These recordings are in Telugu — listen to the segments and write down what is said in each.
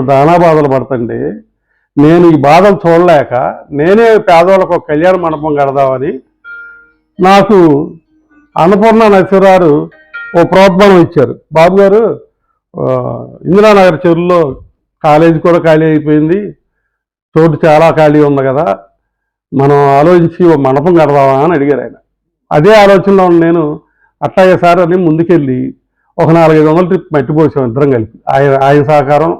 దానా బాధలు పడుతుంటే నేను ఈ బాధలు చూడలేక నేనే పేదవాళ్ళకు ఒక కళ్యాణ మండపం కడదామని నాకు అన్నపూర్ణ నరసింహారు ఓ ప్రోత్సాహం ఇచ్చారు. బాబు గారు ఇందిరానగర్ చెరువులో కాలేజీ కూడా ఖాళీ అయిపోయింది. చోటు చాలా ఖాళీ ఉంది కదా. మనం ఆలోచించి ఓ మండపం కడదామా అని అడిగారు ఆయన. అదే ఆలోచనలో నేను అట్టాగే సార్ అని ముందుకెళ్ళి ఒక నాలుగైదు వందల ట్రిప్ మట్టిపోసాం ఇద్దరం కలిపి. ఆయన ఆయన సహకారం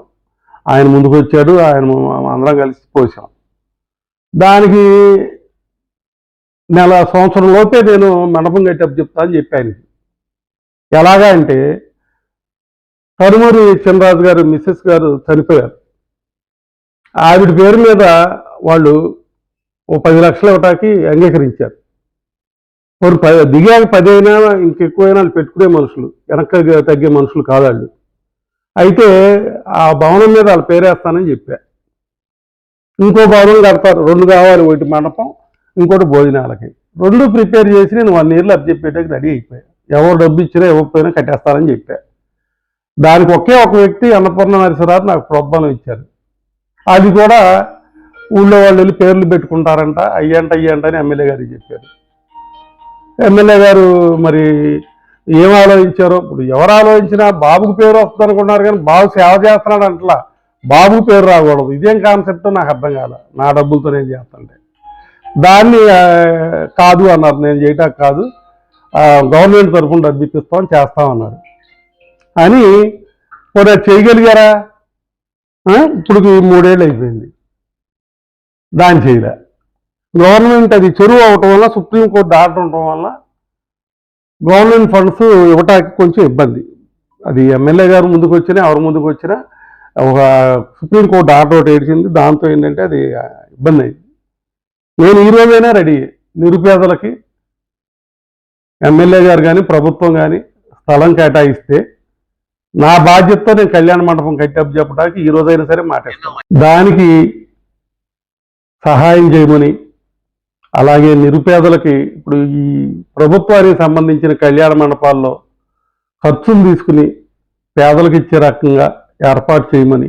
ఆయన ముందుకు వచ్చాడు ఆయన అందరం కలిసి పోసాం. దానికి నెల సంవత్సరం లోపే నేను మండపం కట్టేపు చెప్తా అని చెప్పాను ఎలాగా అంటే కరుమూరి చినరాజు గారు మిస్సెస్ గారు చనిపోయారు. ఆవిడ పేరు మీద వాళ్ళు ఓ పది లక్షలు ఇవ్వటానికి అంగీకరించారు. కొన్ని ప దిగాక పది అయినా ఇంకెక్కువైనా వాళ్ళు పెట్టుకునే మనుషులు వెనక్కి తగ్గే మనుషులు కాదాళ్ళు అయితే ఆ భవనం మీద వాళ్ళు పేరేస్తానని చెప్పా. ఇంకో భవనం కడతారు. రెండు కావాలి ఒకటి మండపం ఇంకోటి భోజనాలకి. రెండు ప్రిపేర్ చేసి నేను వన్ ఇయర్లో అప్పచెప్పేటకి రెడీ అయిపోయా. ఎవరు డబ్బు ఇచ్చినా ఇవ్వకపోయినా కట్టేస్తారని చెప్పా. దానికి ఒకే ఒక వ్యక్తి అన్నపూర్ణ నరసరాజు నాకు ప్రోత్సాహం ఇచ్చారు. అది కూడా ఊళ్ళో వాళ్ళు వెళ్ళి పేర్లు పెట్టుకుంటారంట. అయ్యంట అయ్యంట అని ఎమ్మెల్యే గారికి చెప్పారు. ఎమ్మెల్యే గారు మరి ఏం ఆలోచించారో? ఇప్పుడు ఎవరు ఆలోచించినా బాబుకు పేరు వస్తుంది అనుకున్నారు కానీ బాబు సేవ చేస్తున్నాడు అంటలా బాబుకు పేరు రాకూడదు. ఇదేం కాన్సెప్ట్? నాకు అర్థం కాలే. నా డబ్బులతో నేను చేస్తుంటే. దాన్ని కాదు అన్నారు. నేను చేయటానికి కాదు. గవర్నమెంట్ తరఫున డబ్బు ఇప్పిస్తాం చేస్తామన్నారు అని పోనీ అది చేయగలిగారా? ఇప్పుడు మూడేళ్ళు అయిపోయింది. దాన్ని చేయలే. గవర్నమెంట్ అది చెరువు అవటం వల్ల సుప్రీంకోర్టు ఆర్డర్ ఉండటం వల్ల గవర్నమెంట్ ఫండ్స్ ఇవ్వటానికి కొంచెం ఇబ్బంది. అది ఎమ్మెల్యే గారు ముందుకు వచ్చినా ఎవరు ముందుకు వచ్చినా ఒక సుప్రీంకోర్టు ఆర్డర్ ఒకటి ఏడిచింది. దాంతో ఏంటంటే అది ఇబ్బంది అయింది. నేను ఈ రోజైనా రెడీ. నిరుపేదలకి ఎమ్మెల్యే గారు కానీ ప్రభుత్వం కానీ స్థలం కేటాయిస్తే నా బాధ్యతతో నేను కళ్యాణ మండపం కట్టేపు చెప్పడానికి ఈ రోజైనా సరే మాట్లాడతాను దానికి సహాయం చేయమని అలాగే నిరుపేదలకి ఇప్పుడు ఈ ప్రభుత్వానికి సంబంధించిన కళ్యాణ మండపాల్లో ఖర్చులు తీసుకుని పేదలకు ఇచ్చే రకంగా ఏర్పాటు చేయమని